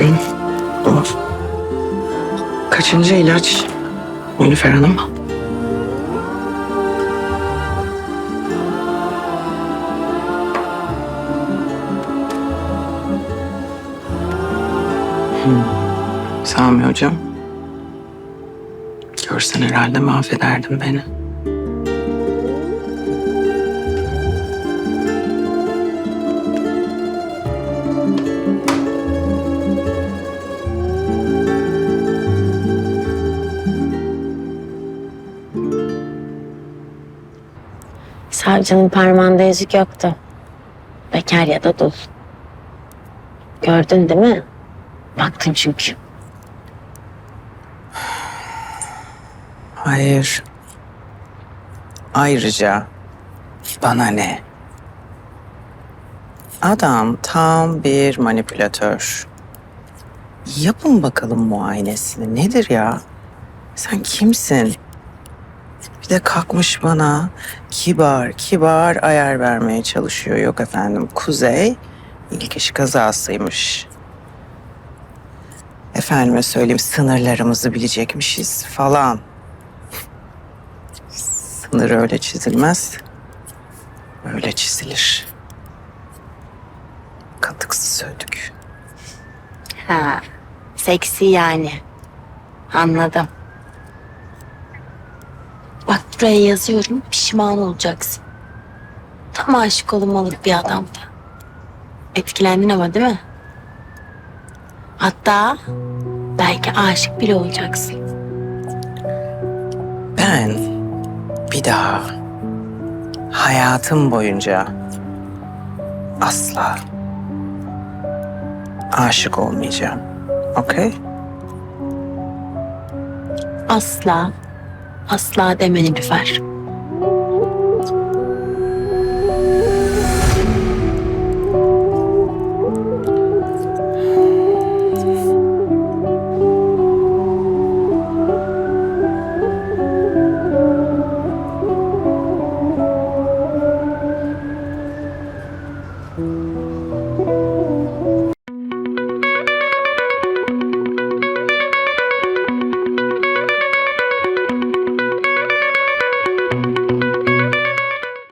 Of. Kaçıncı ilaç? Nilüfer Hanım. Hmm. Sami hocam. Görsen herhalde mahvederdin beni. Savcının parmağında yüzük yoktu. Bekar ya da dul. Gördün değil mi? Baktım çünkü. Hayır. Ayrıca bana ne? Adam tam bir manipülatör. Yapın bakalım muayenesini. Nedir ya? Sen kimsin? Bir de kalkmış bana kibar kibar ayar vermeye çalışıyor. Yok efendim Kuzey ilk iş kazasıymış. Efendime söyleyeyim sınırlarımızı bilecekmişiz falan. Sınır öyle çizilmez. Öyle çizilir. Katıksız sövdük. Ha, seksi yani. Anladım. Buraya yazıyorum, pişman olacaksın. Tam aşık olmalık bir adamdı. Etkilendin ama değil mi? Hatta belki aşık bile olacaksın. Ben bir daha hayatım boyunca asla aşık olmayacağım. Okey? Asla, asla deme Nilüfer.